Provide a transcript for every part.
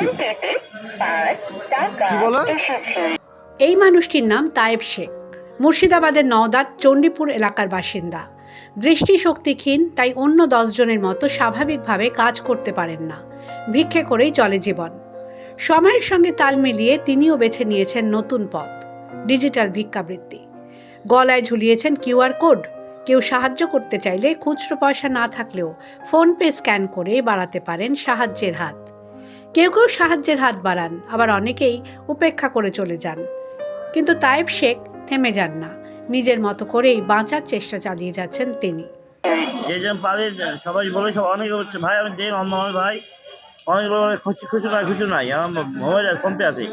কি? এই মানুষটির নাম তায়েব শেখ মুর্শিদাবাদের নওদাত চণ্ডীপুর এলাকার বাসিন্দা দৃষ্টিশক্তিহীন তাই অন্য দশজনের মতো স্বাভাবিকভাবে কাজ করতে পারেন না ভিক্ষে করেই চলে জীবন সময়ের সঙ্গে তাল মিলিয়ে তিনিও বেছে নিয়েছেন নতুন পথ ডিজিটাল ভিক্ষাবৃত্তি গলায় ঝুলিয়েছেন কিউআর কোড কেউ সাহায্য করতে চাইলে খুচরো পয়সা না থাকলেও ফোনপে স্ক্যান করে বাড়াতে পারেন সাহায্যের হাত কেউ কেউ সাহায্যের হাত বাড়ান আবার অনেকেই উপেক্ষা করে চলে যান। কিন্তু তায়েব শেখ থেমে যান না। নিজের মতো করেই বাঁচার চেষ্টা চালিয়ে যাচ্ছেন তিনি। যে যেন পারে সবাই বলে সব অনেকে বলছে ভাই আমি দেন অন্য ভাই। অনেক বলে খুশি খুশি নাই খুশি নাই আমার মোবাইল ফোনপে আছে।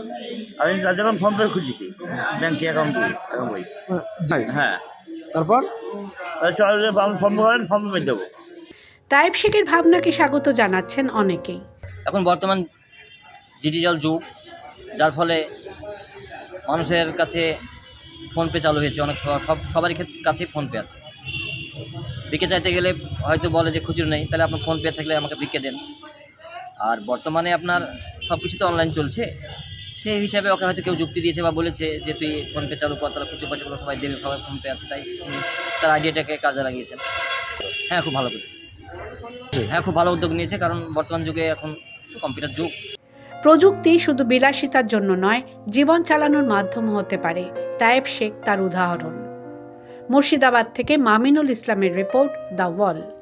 আমি তার জন্য ফোনপে খুঁজেছি ব্যাংকে অ্যাকাউন্ট হ্যাঁ। তারপর? ফোনপে করেন ফোনপে পেয়ে দেবো। তায়েব শেখের ভাবনাকে স্বাগত জানাচ্ছেন অনেকেই। এখন বর্তমান ডিজিটাল যুগ, যার ফলে মানুষের কাছে ফোনপে চালু হয়েছে, অনেক সব সব- সবারই কাছে ফোনপে আছে। ভিক্ষে চাইতে গেলে হয়তো বলে যে খুচরো নেই, তাহলে আপনার ফোনপে থাকলে আমাকে ভিক্ষে দেন। আর বর্তমানে আপনার সব কিছু তো অনলাইন চলছে, সেই হিসাবে ওকে হয়তো কেউ যুক্তি দিয়েছে বা বলেছে যে তুই ফোনপে চালু কর, তাহলে খুচরো পয়সাগুলো সবাই দেবে, সবাই ফোনপে আছে, তাই তার আইডিয়াটাকে কাজে লাগিয়েছেন। হ্যাঁ খুব ভালো করেছে। হ্যাঁ খুব ভালো উদ্যোগ নিয়েছে, কারণ বর্তমান যুগে এখন কম্পিউটার যুগ। প্রযুক্তি শুধু বিলাসিতার জন্য নয়, জীবন চালানোর মাধ্যম হতে পারে তায়েব শেখ তার উদাহরণ। মুর্শিদাবাদ থেকে মামিনুল ইসলামের রিপোর্ট দ্য ওয়াল